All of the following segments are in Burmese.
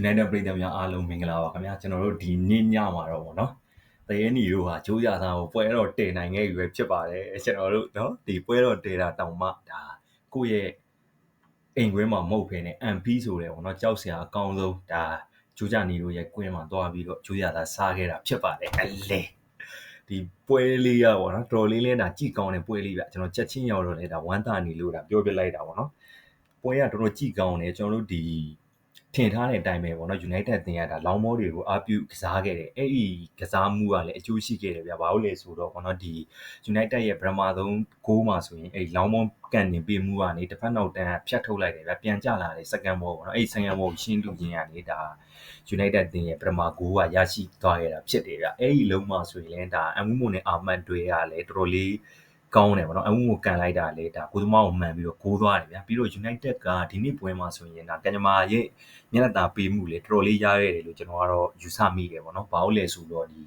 United ပရိသတ်များအားလုံးမင်္ဂလာပါခင်ဗျာကျွန်တော်တို့ဒီနေ့ညမှာတော့ဗောနော်တရေနီတို့ဟာဂျိုးရသားကိုပွဲတော့တည်နိုင်ခဲ့ပြီပဲဖြစ်ပါတယ်ကျွန်တော်တို့နော်ဒီပွဲတော့တည်တာတောင်မှဒါကိုယ့်ရဲ့အိမ်ခွင်းမှာမဟုတ်ဖ ೇನೆ အမ်ပီဆိုတယ်ဗောနော်ကြောက်စရာအကောင်းဆုံးဒါဂျိုးကြနီတို့ရဲ့ကွင်းမှာတွားပြီးတော့ဂျိုးရသားစားခဲ့တာဖြစ်ပါတယ်အလဲဒီပွဲလေးရဗောနော်တော်လေးလဲဒါကြည့်ကောင်းတဲ့ပွဲလေးပြကျွန်တော်ချက်ချင်းရောက်တော့လဲဒါဝမ်းသာနေလို့ဒါပြောပြလိုက်တာဗောနော်ပွဲကတော်တော်ကြည့်ကောင်းတယ်ကျွန်တော်တို့ဒီ ထင်ထားတဲ့အတိုင်းပဲပေါ့နော် United တင်ရတာလောင်းမောတွေကိုအားပြုကစားခဲ့တယ်အဲ့ဒီကစားမှုကလည်းအကျိုးရှိခဲ့တယ်ဗျာဘာလို့လဲဆိုတော့ပေါ့နော်ဒီ United ရဲ့ပထမဆုံးဂိုးမှာဆိုရင်အဲ့လောင်းမောကန်တင်ပေးမှုကနေတစ်ဖက်နောက်တန်းဖြတ်ထုတ်လိုက်တယ်ဗျာပြန်ကျလာတယ် second ball ပေါ့နော်အဲ့ second ball ရှင်းလူချင်းကနေဒါ United တင်ရဲ့ပထမဂိုးကရရှိသွားခဲ့တာဖြစ်တယ်ဗျအဲ့ဒီလုံးမှာဆိုရင်လည်းဒါအမှုမုံနဲ့အာမတ်တွေကလည်းတော်တော်လေး ကောင်းတယ်ပေါ့နော်အမှုကိုကန်လိုက်တာလေဒါကိုသမားကိုမှန်ပြီးတော့ကိုးသွားတယ်ဗျာပြီးတော့ United ကဒီနေ့ပွဲမှာဆိုရင်ဒါကညမာရဲ့မျက်နှာသာပေးမှုလေတော်တော်လေးရခဲ့တယ်လို့ကျွန်တော်ကတော့ယူဆမိတယ်ပေါ့နော်ဘာလို့လဲဆိုတော့ဒီ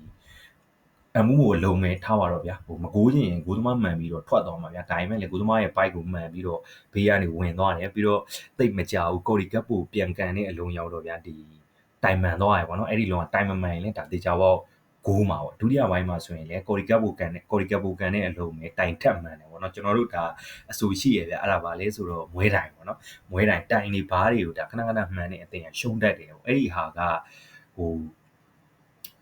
အမှုကိုလုံငယ်ထားပါတော့ဗျာဟိုမကိုးရင်ကိုသမားမှန်ပြီးတော့ထွက်သွားမှာဗျာဒါပေမဲ့လေကိုသမားရဲ့ bike ကိုမှန်ပြီးတော့ဘေးကနေဝင်သွားတယ်ပြီးတော့တိတ်မကြဘူးကိုရီကပ်ပိုပြန်ကန်တဲ့အလုံးရောက်တော့ဗျာဒီတိုင်မှန်သွားရပေါ့နော်အဲ့ဒီလုံးကတိုင်မမှန်ရင်လည်းဒါတေချာပေါ့ ဂိုးမှာပေါ့ဒုတိယပိုင်းမှာဆိုရင်လည်းကော်ရီကပ်ဘူကန်နဲ့ကော်ရီကပ်ဘူကန်နဲ့အလုံးနဲ့တိုင်ထက်မှန်တယ်ပေါ့နော်ကျွန်တော်တို့ဒါအဆူရှိရဗျအဲ့ဒါပါလဲဆိုတော့မွဲတိုင်ပေါ့နော်မွဲတိုင်တိုင်နေဘားတွေကိုဒါခဏခဏမှန်နေအတင်ရရှုံးတတ်တယ်ပေါ့အဲ့ဒီဟာကဟို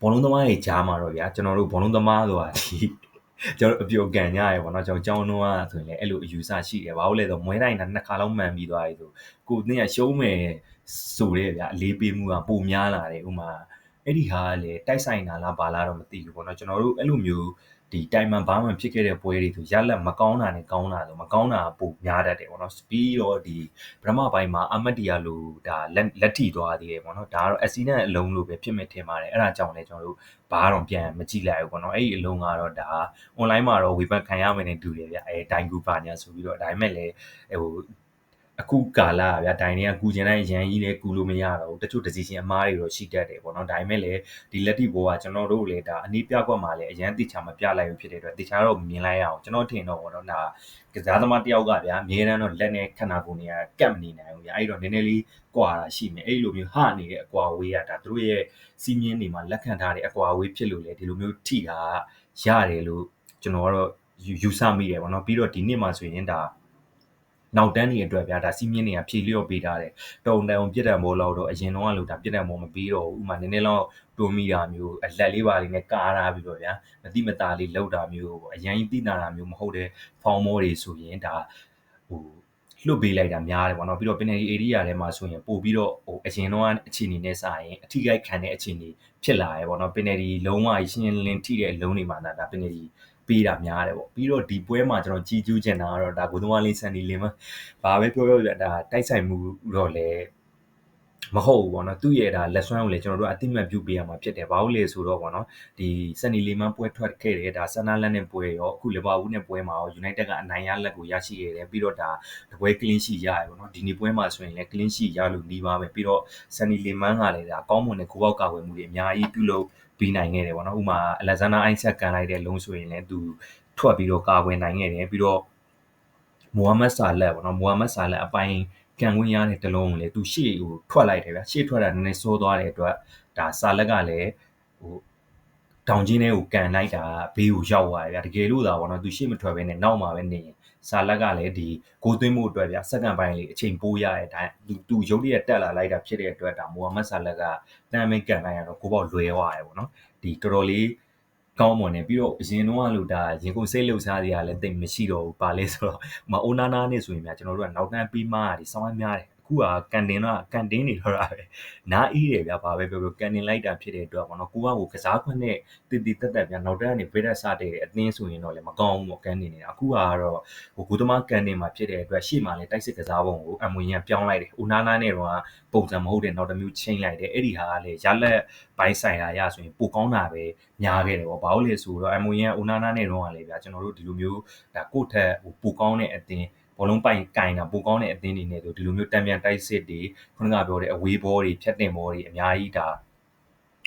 ဘောလုံးသမားတွေကြားမှာတော့ဗျာကျွန်တော်တို့ဘောလုံးသမားဆိုတာဒီကျွန်တော်အပြိုကန်ကြရပေါ့နော်ကျွန်တော်ကြောင်းတော့ဆိုရင်လည်းအဲ့လိုအယူဆရှိတယ်ဘာလို့လဲဆိုမွဲတိုင်းတာနှစ်ခါလောက်မှန်ပြီးသွားပြီဆိုကိုတင်းကရှုံးမယ်ဆိုတဲ့ဗျာအလေးပေးမှုကပိုများလာတယ်ဥမာ အဲ့ဒီဟာကလည်းတိုက်ဆိုင်တာလားဘာလားတော့မသိဘူးပေါ့နော်ကျွန်တော်တို့အဲ့လိုမျိုးဒီတိုင်မန်ဘာမှဖြစ်ခဲ့တဲ့ပွဲတွေဆိုရလက်မကောင်းတာနဲ့ကောင်းတာဆိုမကောင်းတာပိုများတတ်တယ်ပေါ့နော်ပြီးတော့ဒီဗြဟ္မပိုင်းမှာအမတ်တီယာလိုဒါလက်လက်ထီသွားသေးတယ်ပေါ့နော်ဒါကတော့အစီနန်အလုံးလို့ပဲဖြစ်မဲ့ထင်ပါတယ်အဲ့ဒါကြောင့်လည်းကျွန်တော်တို့ဘာတော့ပြန်မကြည့်လိုက်ဘူးပေါ့နော်အဲ့ဒီအလုံးကတော့ဒါ online မှာတော့ဝေဖန်ခံရမယ်နဲ့တူတယ်ဗျအဲတိုင်ကူပါညာဆိုပြီးတော့ဒါပေမဲ့လည်းဟို အခုကာလဗျာဒိုင်တွေကကူကျင်တိုင်းရန်ကြီးလည်းကူလို့မရတော့ဘူးတချို့ decision အမားတွေတော့ရှိတတ်တယ်ပေါ့နော်ဒါပေမဲ့လည်းဒီလက်တိဘောကကျွန်တော်တို့လည်းဒါအနည်းပြကွက်မှာလည်းအရန်တိချာမပြလိုက်ဘူးဖြစ်တဲ့အတွက်တိချာတော့မြင်လိုက်ရအောင်ကျွန်တော်ထင်တော့ပေါ့နော်ဒါကစားသမားတယောက်ကဗျာအများတန်းတော့လက်နဲ့ခန္ဓာကိုယ်နေရကတ်မနေနိုင်ဘူးဗျာအဲ့တော့နည်းနည်းလေးကွာတာရှိမယ်အဲ့လိုမျိုးဟနေတဲ့အကွာဝေးရတာသူတို့ရဲ့စီးမြင်းတွေမှာလက်ခံထားတဲ့အကွာဝေးဖြစ်လို့လေဒီလိုမျိုးထိတာရတယ်လို့ကျွန်တော်ကတော့ယူဆမိတယ်ပေါ့နော်ပြီးတော့ဒီနှစ်မှာဆိုရင်ဒါ နောက်တန်းတွေအတွက်ဗျာဒါစီးမြင့်တွေကဖြေလျော့ပေးထားတယ်တုံတန်ပြစ်ဒဏ်ဘောလောက်တော့အရင်တော့လို့ဒါပြစ်ဒဏ်ဘောမပေးတော့ဘူးဥမာနည်းနည်းလောက်တိုးမိတာမျိုးအလက်လေးပါလေးနဲ့ကားထားပြီးတော့ဗျာမတိမတာလေးလောက်တာမျိုးပေါ့အရင်တိနာတာမျိုးမဟုတ်တဲ့ဖောင်းမောတွေဆိုရင်ဒါဟိုလွတ်ပေးလိုက်တာများတယ်ပေါ့နော်ပြီးတော့ penalty area ထဲမှာဆိုရင်ပို့ပြီးတော့ဟိုအရင်တော့အခြေအနေနဲ့စရင်အထိခိုက်ခံတဲ့အခြေအနေဖြစ်လာရဲပေါ့နော် penalty လုံးဝရှင်းလင်းထိတဲ့အလုံးတွေမှာဒါ penalty ပေးတာများတယ်ပေါ့ပြီးတော့ဒီပွဲမှာကျွန်တော်ကြီးကျူးချင်တာကတော့ဒါကိုသမားလေးဆန်ဒီလင်မဘာပဲပြောပြောပြဒါတိုက်ဆိုင်မှုတော့လဲမဟုတ်ဘူးပေါ့နော်သူ့ရဲ့ဒါလက်စွမ်းကိုလည်းကျွန်တော်တို့အတိမတ်ပြုပေးရမှာဖြစ်တယ်ဘာလို့လဲဆိုတော့ပေါ့နော်ဒီစန်နီလီမန်ပွဲထွက်ခဲ့တယ်ဒါဆန်နာလက်နဲ့ပွဲရောအခုလီဗာပူးနဲ့ပွဲမှာရော United ကအနိုင်ရလက်ကိုရရှိခဲ့တယ်ပြီးတော့ဒါတပွဲ clean sheet ရရပေါ့နော်ဒီနေ့ပွဲမှာဆိုရင်လည်း clean sheet ရလို့နီးပါပဲပြီးတော့စန်နီလီမန်ကလည်းဒါကောင်းမွန်တဲ့ကိုပေါက်ကာဝယ်မှုတွေအများကြီးပြုလုပ် ပြီးနိုင်ခဲ့တယ်ပေါ့နော်ဥမာအလက်ဇန်နာအိုင်ဆက်ကန်လိုက်တဲ့လုံးဆိုရင်လည်းသူထွက်ပြီးတော့ကာကွယ်နိုင်ခဲ့တယ်ပြီးတော့မိုဟာမက်ဆာလက်ပေါ့နော်မိုဟာမက်ဆာလက်အပိုင်းကန်ဝင်ရတဲ့တလုံးကိုလေသူရှေ့ကိုထွက်လိုက်တယ်ဗျာရှေ့ထွက်တာနည်းနည်းစိုးသွားတဲ့အတွက်ဒါဆာလက်ကလည်းဟိုတောင်ကြီးထဲကိုကန်လိုက်တာဘေးကိုရောက်သွားတယ်ဗျာတကယ်လို့သာပေါ့နော်သူရှေ့မထွက်ဘဲနဲ့နောက်မှာပဲနေရင် ဆာလက်ကလည်းဒီဂိုးသွင်းမှုအတွက်ဗျာစက္ကန့်ပိုင်းလေးအချိန်ပိုးရတဲ့တိုင်းသူသူရုပ်ရည်တက်လာလိုက်တာဖြစ်တဲ့အတွက်ဒါမိုဟာမက်ဆာလက်ကတန်မင်းကန်လိုက်ရတော့ကိုပေါ့လွယ်သွားတယ်ပေါ့နော်ဒီတော်တော်လေးကောင်းမွန်တယ်ပြီးတော့အရင်တော့လို့ဒါရင်ကုန်စိတ်လှုပ်ရှားတွေကလည်းတိတ်မရှိတော့ဘူးပါလဲဆိုတော့မအိုနာနာနဲ့ဆိုရင်များကျွန်တော်တို့ကနောက်တန်းပြီးမှဒီဆောင်းရများတယ် အခုကကန်တင်တော့ကန်တင်းနေတော့တာပဲနားအေးတယ်ဗျာဘာပဲပြောပြောကန်တင်လိုက်တာဖြစ်တဲ့အတွက်ပေါ့နော်ကိုကကိုကစားခွင့်နဲ့တည်တည်တက်တက်ဗျာနောက်တန်းကနေဗိဒက်စတဲ့အသင်းဆိုရင်တော့လည်းမကောင်းဘူးပေါ့ကန်တင်နေတာအခုကတော့ဟိုကိုသမားကန်တင်မှာဖြစ်တဲ့အတွက်ရှေ့မှာလည်းတိုက်စစ်ကစားပုံကိုအမွေရန်ပြောင်းလိုက်တယ်ဦးနာနာနဲ့တော့ပုံစံမဟုတ်တဲ့နောက်တစ်မျိုးချင်းလိုက်တယ်အဲ့ဒီဟာကလည်းရလက်ပိုင်းဆိုင်ရာရဆိုရင်ပိုကောင်းတာပဲညားခဲ့တယ်ပေါ့ဘာလို့လဲဆိုတော့အမွေရန်ဦးနာနာနဲ့တော့လည်းဗျာကျွန်တော်တို့ဒီလိုမျိုးဒါကိုယ့်ထက်ဟိုပိုကောင်းတဲ့အသင်း ဘောလုံးပိုင်ကင်တာပိုကောင်းတဲ့အသင်းတွေနဲ့ဆိုဒီလိုမျိုးတံပြန်တိုက်စစ်တွေခုနကပြောတဲ့အဝေးဘောတွေဖြတ်တင်ဘောတွေအများကြီးဒါ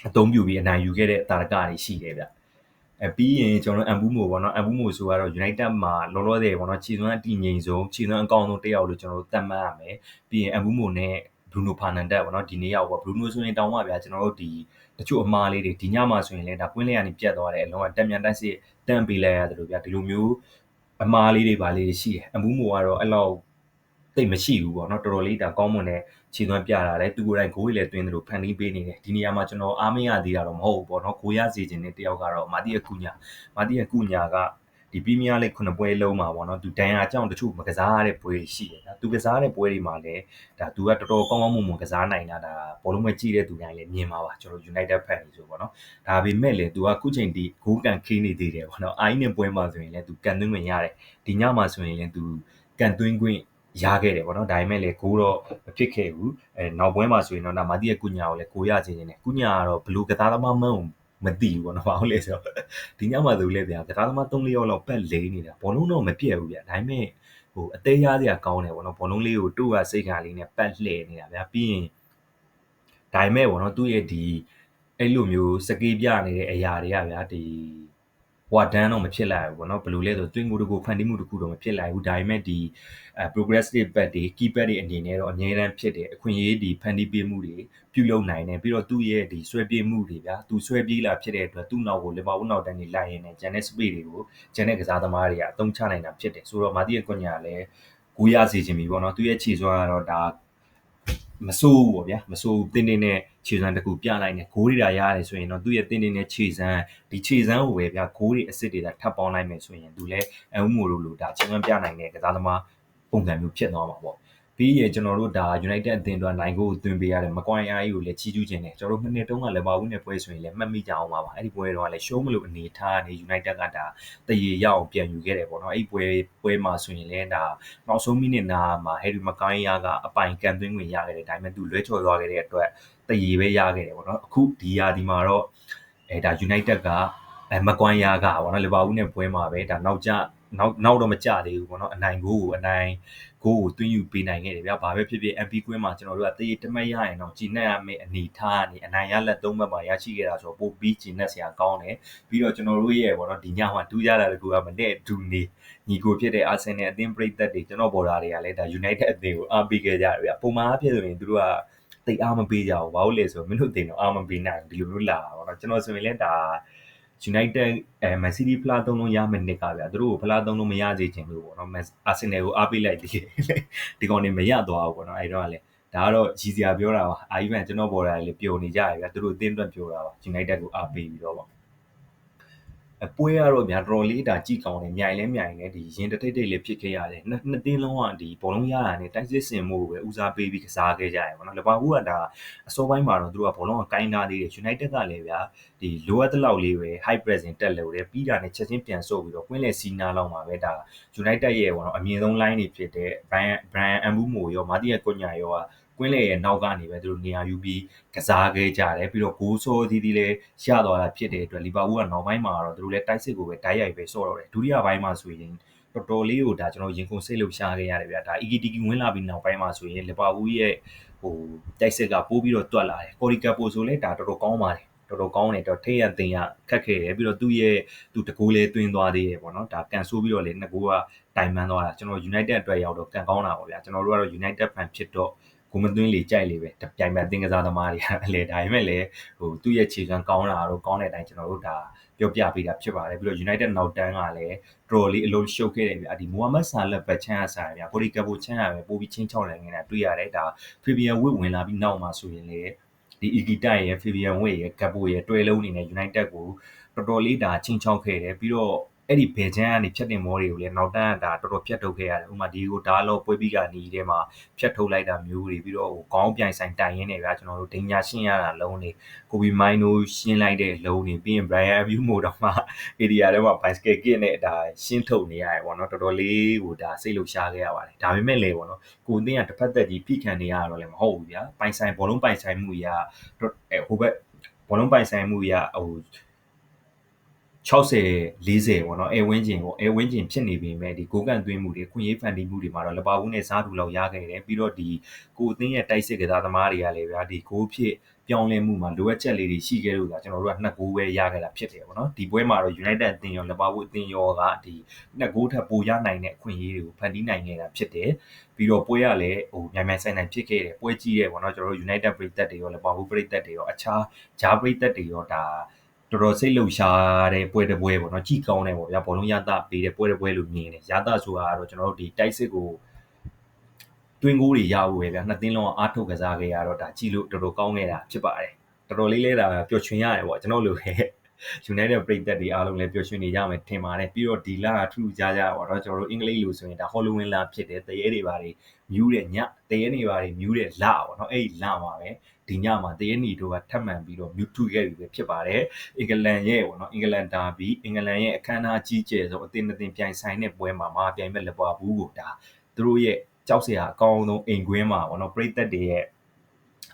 အသုံးပြုပြီးအနိုင်ယူခဲ့တဲ့တာရကတွေရှိတယ်ဗျအဲပြီးရင်ကျွန်တော်အမ်ဘူးမိုပေါ့နော်အမ်ဘူးမိုဆိုကတော့ United မှာလောလောဆယ်ပေါ့နော်ခြေစွမ်းအတည်ငြိမ်ဆုံးခြေစွမ်းအကောင်းဆုံးတစ်ယောက်လို့ကျွန်တော်တို့သတ်မှတ်ရမယ်ပြီးရင်အမ်ဘူးမိုနဲ့ဘ Bruno Fernandes ပေါ့နော်ဒီနေ့ရောက်ပေါ့ Bruno ဆိုရင်တောင်းပါဗျာကျွန်တော်တို့ဒီတချို့အမားလေးတွေဒီညမှာဆိုရင်လည်းဒါကွင်းလေးကနေပြတ်သွားတယ်အလုံးကတက်မြန်တက်စစ်တန့်ပေးလိုက်ရတယ်လို့ဗျာဒီလိုမျိုး အမားလေးတွေပါလေးရှိတယ်အမှုမိုကတော့အဲ့လောက်တိတ်မရှိဘူးပေါ့နော်တော်တော်လေးဒါကောင်းမွန်တဲ့ခြေသွမ်းပြတာလဲသူကိုယ်တိုင်ဂိုးတွေလည်းတွင်းတယ်လို့ဖန်တီးပေးနေတယ်ဒီနေရာမှာကျွန်တော်အားမရသေးတာတော့မဟုတ်ဘူးပေါ့နော်ဂိုးရစီခြင်းတဲ့တယောက်ကတော့မာတီယကူညာမာတီယကူညာက ဒီပရီးမီးယားလိခုနှစ်ပွဲလုံးမှာပေါ့နော်သူဒန်ယာအကြောင်းတချို့မကစားရတဲ့ပွဲရှိတယ်ဒါသူကစားတဲ့ပွဲတွေမှာလည်းဒါသူကတော်တော်ကောင်းကောင်းမွန်မွန်ကစားနိုင်တာဒါဘောလုံးပဲကြည့်တဲ့သူတိုင်းလည်းမြင်ပါပါကျွန်တော် United fan တွေဆိုပေါ့နော်ဒါပေမဲ့လည်းသူကခုချိန်ထိဂိုးကန်ခင်းနေသေးတယ်ပေါ့နော်အိုင်းနဲ့ပွဲမှာဆိုရင်လည်းသူကန်သွင်းဝင်ရတယ်ဒီညမှာဆိုရင်လည်းသူကန်သွင်းခွင့်ရခဲ့တယ်ပေါ့နော်ဒါပေမဲ့လည်းဂိုးတော့မဖြစ်ခဲ့ဘူးအဲနောက်ပွဲမှာဆိုရင်တော့ဒါမာတီရဲ့ကုညာကိုလည်းဂိုးရခြင်းနေတယ်ကုညာကတော့ဘလူကစားသမားမှန်း မသိဘူးပေါ့နော်ဘာလို့လဲဆိုတော့ဒီညမှာဆိုလဲဗျာကစားသမား3-4ယောက်လောက်ပတ်လိမ့်နေတာဘောလုံးတော့မပြည့်ဘူးဗျာဒါပေမဲ့ဟိုအသေးရစရာကောင်းတယ်ပေါ့နော်ဘောလုံးလေးကိုတို့ကစိတ်ခါလေးနဲ့ပတ်လှည့်နေတာဗျာပြီးရင်ဒါပေမဲ့ပေါ့နော်သူ့ရဲ့ဒီအဲ့လိုမျိုးစကေးပြနေတဲ့အရာတွေကဗျာဒီ ဝါဒန်းတော့မဖြစ်လာဘူးပေါ့နော်ဘယ်လိုလဲဆိုတွင်းကိုတကူဖန်တီးမှုတကူတော့မဖြစ်လာဘူးဒါပေမဲ့ဒီအဲ progressive back တွေ key back တွေအနေနဲ့တော့အများအားဖြင့်ဖြစ်တယ်အခွင့်အရေးဒီဖန်တီးပေးမှုတွေပြုလုပ်နိုင်တယ်ပြီးတော့သူ့ရဲ့ဒီဆွဲပြေးမှုတွေဗျာသူဆွဲပြေးလာဖြစ်တဲ့အတွက်သူ့နောက်ကိုလီဗာပူးနောက်တန်းကြီးလိုက်ရင်းနဲ့ဂျန်နက်စပေတွေကိုဂျန်နက်ကစားသမားတွေကအသုံးချနိုင်တာဖြစ်တယ်ဆိုတော့မာတီယကွန်ညာလည်းဂူရစေခြင်းပြီပေါ့နော်သူရဲ့ခြေစွမ်းကတော့ဒါ မစိုးဘူးပေါ့ဗျာမစိုးဘူးတင်းတင်းနဲ့ခြေစမ်းတစ်ခုပြလိုက်နေဂိုးတွေတာရတယ်ဆိုရင်တော့သူ့ရဲ့တင်းတင်းနဲ့ခြေစမ်းဒီခြေစမ်းကိုပဲဗျာဂိုးတွေအစ်စ်တွေထပ်ပေါင်းလိုက်မယ်ဆိုရင်သူလည်းအုံးမိုလိုလိုဒါခြေစမ်းပြနိုင်တဲ့ကစားသမားပုံစံမျိုးဖြစ်သွားမှာပေါ့ ပြီးရင်ကျွန်တော်တို့ဒါ United အသင်းအတွက်နိုင်ကိုသွင်းပေးရတယ်မကွိုင်းအားကြီးကိုလည်းချီးကျူးခြင်းတယ်ကျွန်တော်တို့နှစ်နှစ်တုန်းကလည်းဘာဘူးနဲ့ပွဲဆိုရင်လည်းမှတ်မိကြအောင်ပါပါအဲ့ဒီပွဲတော့လည်း show မလို့အနေထားနေ United ကဒါတရေရအောင်ပြန်ယူခဲ့တယ်ပေါ့နော်အဲ့ဒီပွဲပွဲမှာဆိုရင်လည်းဒါနောက်ဆုံးမိနစ်နာမှာ Harry Maguire ကအပိုင်ကန်သွင်းဝင်ရခဲ့တယ်ဒါပေမဲ့သူလွဲချော်သွားခဲ့တဲ့အတွက်တရေပဲရခဲ့တယ်ပေါ့နော်အခုဒီရာဒီမှာတော့အဲဒါ United ကအဲမကွိုင်းယာကပေါ့နော်လီဗာပူးနဲ့ပွဲမှာပဲဒါနောက်ကျနောက်နောက်တော့မကြသေးဘူးပေါ့နော်အနိုင်ကိုအနိုင် ကိုကိုသွင်းယူပေးနိုင်ခဲ့တယ်ဗျာဘာပဲဖြစ်ဖြစ် MP ကွင်းမှာကျွန်တော်တို့ကတရေတမက်ရရင်တော့ကြည်နက်ရမယ့်အနေထားကနေအနိုင်ရလက်သုံးဘက်မှာရရှိခဲ့တာဆိုတော့ပိုပြီးကြည်နက်စရာကောင်းတယ်ပြီးတော့ကျွန်တော်တို့ရဲ့ပေါ့နော်ဒီညမှာဒူးရတာတကူကမနဲ့ဒူနေညီကိုဖြစ်တဲ့အာဆင်နယ်အသင်းပရိသတ်တွေကျွန်တော်ပေါ်တာတွေကလည်းဒါ United အသင်းကိုအားပေးခဲ့ကြတယ်ဗျာပုံမှန်အဖြစ်ဆိုရင်သူတို့ကတိတ်အားမပေးကြဘူးဘာလို့လဲဆိုတော့မင်းတို့တင်တော့အားမပေးနိုင်ဘူးဒီလိုမျိုးလာတာပေါ့နော်ကျွန်တော်ဆိုရင်လည်းဒါ United အဲ Man City ဖလားသုံးလုံးရမယ်နှစ်ကဗျာသူတို့ကိုဖလားသုံးလုံးမရစေချင်လို့ပေါ့နော် Arsenal ကိုအားပေးလိုက်သေးတယ်ဒီကောင်တွေမရသွားဘူးပေါ့နော်အဲ့တော့လည်းဒါကတော့ကြီးစရာပြောတာပါအာယီဗန်ကျွန်တော်ပေါ်တာလည်းပျော်နေကြရဗျာသူတို့အသင်းအတွက်ပြောတာပါ United ကိုအားပေးပြီးတော့ပေါ့ အပွဲကတော့ဗျာတော်တော်လေးဒါကြည့်ကောင်းတယ်မြိုင်လဲမြိုင်လဲဒီရင်တထိတ်ထိတ်လေးဖြစ်ခဲ့ရတယ်နှစ်နှစ်တင်းလုံးကဒီဘောလုံးရတာနဲ့တိုက်စစ်စင်မှုပဲဦးစားပေးပြီးကစားခဲ့ကြရပါတော့လီဗာပူးကဒါအစောပိုင်းမှာတော့သူတို့ကဘောလုံးကကိုင်းထားသေးတယ် United ကလည်းဗျာဒီလိုအပ်တဲ့လောက်လေးပဲ high pressing တက်လို့တယ်ပြီးတာနဲ့ချက်ချင်းပြန်ဆုပ်ပြီးတော့ကွင်းလေစီနာလောက်မှာပဲဒါ United ရဲ့ဘောလုံးအမြင့်ဆုံး line တွေဖြစ်တဲ့ Brian Brian Ambumo ရော Matia Cunha ရောက ကွင်းလေရဲ့နောက်ကနေပဲသူတို့နေရာယူပြီးကစားခဲ့ကြတယ်ပြီးတော့ဂိုးဆိုးသီးသီးလေးရသွားတာဖြစ်တဲ့အတွက်လီဗာပူးကနောက်ပိုင်းမှာတော့သူတို့လည်းတိုက်စစ်ကိုပဲတိုက်ရိုက်ပဲဆော့တော့တယ်ဒုတိယပိုင်းမှာဆိုရင်တော်တော်လေးကိုဒါကျွန်တော်ရင်ခုန်စိတ်လှုပ်ရှားခဲ့ရတယ်ဗျာဒါ EGTQ ဝင်လာပြီးနောက်ပိုင်းမှာဆိုရင်လီဗာပူးရဲ့ဟိုတိုက်စစ်ကပိုးပြီးတော့တွက်လာတယ်ကော်ရီကပ်ပိုဆိုလည်းဒါတော်တော်ကောင်းပါတယ်တော်တော်ကောင်းတယ်တော့ထိရန်တင်ရခက်ခဲ့တယ်ပြီးတော့သူ့ရဲ့သူတကိုးလေးတွင်းသွားသေးတယ်ပေါ့နော်ဒါကန်ဆိုးပြီးတော့လေနှစ်ကိုးကတိုင်မှန်းသွားတာကျွန်တော် United အတွက်ရောက်တော့ကန်ကောင်းတာပေါ့ဗျာကျွန်တော်တို့ကတော့ United fan ဖြစ်တော့ ကိုမသွင်းလေကြိုက်လေပဲပြိုင်မဲ့အသင်းကစားသမားတွေကလည်းဒါပေမဲ့လည်းဟိုသူ့ရဲ့ခြေခံကောင်းတာတော့ကောင်းတဲ့အတိုင်းကျွန်တော်တို့ဒါပြောပြပေးတာဖြစ်ပါတယ်ပြီးတော့ United နောက်တန်းကလည်း draw လေးအလုံးရှုပ်ခဲ့တယ်ဗျာဒီ Mohamed Salah ဘက်ချမ်းအဆိုင်ဗျာ Body Cap ချမ်းရပဲပို့ပြီးချင်းချောက်နိုင်နေတာတွေ့ရတယ်ဒါ Fabian Witt ဝင်လာပြီးနောက်မှာဆိုရင်လေဒီ Iki တိုက်ရဲ့ Fabian Witt ရဲ့ Capo ရဲ့တွဲလုံးနေနဲ့ United ကိုတော်တော်လေးဒါချင်းချောက်ခဲ့တယ်ပြီးတော့ အဲ့ဒီဘယ်ချမ်းကနေဖြတ်တင်မောတွေကိုလည်းနောက်တန်းကဒါတော်တော်ဖြတ်ထုတ်ခဲ့ရတယ်ဥပမာဒီကိုဒါလောပွဲပြီးကနေထဲမှာဖြတ်ထုတ်လိုက်တာမျိုးတွေပြီးတော့ဟိုခေါင်းပြိုင်ဆိုင်တိုင်ရင်းနေဗျာကျွန်တော်တို့ဒိညာရှင်းရတာလုံးနေကိုဘီမိုင်းတို့ရှင်းလိုက်တဲ့လုံးနေပြီးရင် Brian Abu မို့တော့မှ area ထဲမှာ bicycle kit နဲ့ဒါရှင်းထုတ်နေရတယ်ပေါ့နော်တော်တော်လေးဟိုဒါစိတ်လှုပ်ရှားခဲ့ရပါတယ်ဒါပေမဲ့လည်းပေါ့နော်ကိုအင်းကတစ်ဖက်သက်ကြီးဖိခံနေရတော့လည်းမဟုတ်ဘူးဗျာပိုင်ဆိုင်ဘောလုံးပိုင်ဆိုင်မှုရဟိုဘက်ဘောလုံးပိုင်ဆိုင်မှုရဟို 60 40ပေါ့နော်အဲဝင်းကျင်ပေါ့အဲဝင်းကျင်ဖြစ်နေပြီမဲ့ဒီကိုကန်သွင်းမှုတွေခွင့်ရေးဖန်တီးမှုတွေမှာတော့လပါဘူးနဲ့စားတူလောက်ရခဲ့တယ်ပြီးတော့ဒီကိုအသင်းရဲ့တိုက်စစ်ကစားသမားတွေကလည်းဗျာဒီကိုဖြစ်ပြောင်းလဲမှုမှာလိုအပ်ချက်လေးတွေရှိခဲ့လို့ဒါကျွန်တော်တို့ကနှစ်ကိုးပဲရခဲ့တာဖြစ်တယ်ပေါ့နော်ဒီပွဲမှာတော့ United အသင်းရောလပါဘူးအသင်းရောကဒီနှစ်ကိုးထပ်ပိုရနိုင်တဲ့အခွင့်အရေးတွေကိုဖန်တီးနိုင်ခဲ့တာဖြစ်တယ်ပြီးတော့ပွဲကလည်းဟိုမြိုင်မြိုင်ဆိုင်ဆိုင်ဖြစ်ခဲ့တယ်ပွဲကြီးတယ်ပေါ့နော်ကျွန်တော်တို့ United ပြည်သက်တွေရောလပါဘူးပြည်သက်တွေရောအခြားဂျားပြည်သက်တွေရောဒါ တော်တော်စိတ်လှုပ်ရှားတဲ့ပွဲတစ်ပွဲပေါ့နော်ကြည်ကောင်းတယ်ပေါ့ဗျာဘောလုံးရတာပေးတဲ့ပွဲတစ်ပွဲလို့မြင်တယ်ရတာဆိုတာကတော့ကျွန်တော်တို့ဒီတိုက်စစ်ကိုတွင်းကိုတွေရဖို့ပဲဗျာနှစ်သင်းလုံးအားထုတ်ကစားခဲ့ရတော့ဒါကြည်လို့တော်တော်ကောင်းခဲ့တာဖြစ်ပါတယ်တော်တော်လေးလဲဒါပျော်ရွှင်ရတယ်ပေါ့ကျွန်တော်တို့လည်း United ပြည်သက်တွေအားလုံးလည်းပျော်ရွှင်နေကြမယ်ထင်ပါတယ်ပြီးတော့ဒီလထူးခြားကြပါတော့ကျွန်တော်တို့အင်္ဂလိပ်လိုဆိုရင်ဒါ Halloween လဖြစ်တယ်တရေတွေပါတွေမြူးတဲ့ညတရေတွေပါတွေမြူးတဲ့လပေါ့နော်အဲ့ဒီလမှာပဲဒီညမှာတရေနီတို့ကထပ်မံပြီးတော့မြူးထူခဲ့ပြီပဲဖြစ်ပါတယ်အင်္ဂလန်ရဲ့ပေါ့နော်အင်္ဂလန်ဒါဘီအင်္ဂလန်ရဲ့အခမ်းအနားကြီးကျယ်ဆုံးအသင်းအသင်းပြိုင်ဆိုင်တဲ့ပွဲမှာမပြိုင်မဲ့လက်ပွားဘူးကိုဒါသူတို့ရဲ့ကြောက်စရာအကောင်းဆုံးအိမ်ကွင်းမှာပေါ့နော်ပြည်သက်တွေရဲ့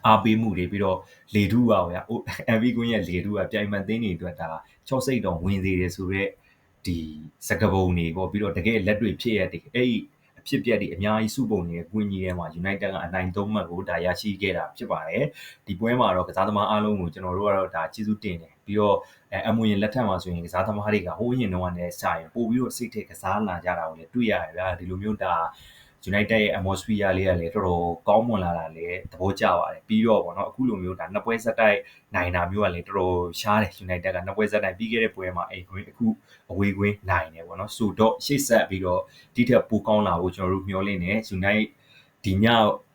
အားပေးမှုတွေပြီးတော့လေထူးပါဗျာ MV ကွင်းရဲ့လေထူးကပြိုင်မှန်သိန်းတွေအတွက်ဒါချော့စိတ်တော်ဝင်သေးတယ်ဆိုတော့ဒီစကပုံတွေပေါ့ပြီးတော့တကယ်လက်တွေ့ဖြစ်ရတဲ့အဲ့ဒီအဖြစ်ပြက်တွေအများကြီးစုပုံနေတဲ့ကွင်းကြီးထဲမှာ United ကအနိုင်သုံးမှတ်ကိုဒါရရှိခဲ့တာဖြစ်ပါတယ်ဒီပွဲမှာတော့ကစားသမားအားလုံးကိုကျွန်တော်တို့ကတော့ဒါကျေးဇူးတင်တယ်ပြီးတော့အဲအမွေလက်ထက်မှာဆိုရင်ကစားသမားတွေကဟိုးရင်တော့လည်းစာရင်ပို့ပြီးတော့စိတ်ထက်ကစားလာကြတာကိုလည်းတွေ့ရတယ်ဗျာဒီလိုမျိုးဒါ United ရဲ့ atmosphere လေးကလည်းတော်တော်ကောင်းမွန်လာတာလည်းသဘောကျပါတယ်ပြီးတော့ပေါ့နော်အခုလိုမျိုးဒါနှစ်ပွဲဆက်တိုက်နိုင်တာမျိုးကလည်းတော်တော်ရှားတယ် United ကနှစ်ပွဲဆက်တိုက်ပြီးခဲ့တဲ့ပွဲမှာအိမ်ကွင်းအခုအဝေးကွင်းနိုင်တယ်ပေါ့နော်ဆိုတော့ရှေ့ဆက်ပြီးတော့ဒီထက်ပိုကောင်းလာဖို့ကျွန်တော်တို့မျှော်လင့်နေ United ဒီည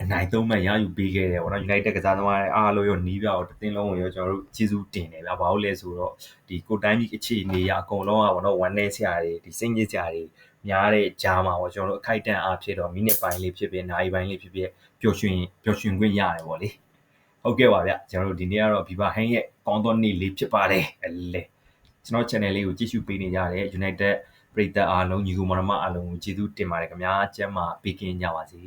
အနိုင်သုံးမှတ်ရယူပေးခဲ့တယ်ပေါ့နော် United ကစားသမားအားလုံးရောနီးပြတော့တင်းလုံးရောကျွန်တော်တို့ကျေးဇူးတင်တယ်ဗျာဘာလို့လဲဆိုတော့ဒီကိုတိုင်းကြီးအခြေအနေရအကုန်လုံးอ่ะပေါ့နော်1 day ဆရာတွေဒီစိတ်ညစ်ဆရာတွေများတဲ့ကြားမှာပေါ့ကျွန်တော်တို့အခိုက်အတန့်အားဖြစ်တော့မိနစ်ပိုင်းလေးဖြစ်ဖြစ်နာရီပိုင်းလေးဖြစ်ဖြစ်ပျော်ရွှင်ပျော်ရွှင်ခွင့်ရတယ်ပေါ့လေဟုတ်ကဲ့ပါဗျကျွန်တော်တို့ဒီနေ့ကတော့ Viva Hang ရဲ့ကောင်းသောနေ့လေးဖြစ်ပါတယ်အလေကျွန်တော် channel လေးကိုကြည့်ရှုပေးနေကြတဲ့ United ပရိသတ်အားလုံးညီကိုမောင်နှမအားလုံးကိုကျေးဇူးတင်ပါတယ်ခင်ဗျာကျမ်းမာပေးကင်းကြပါစေ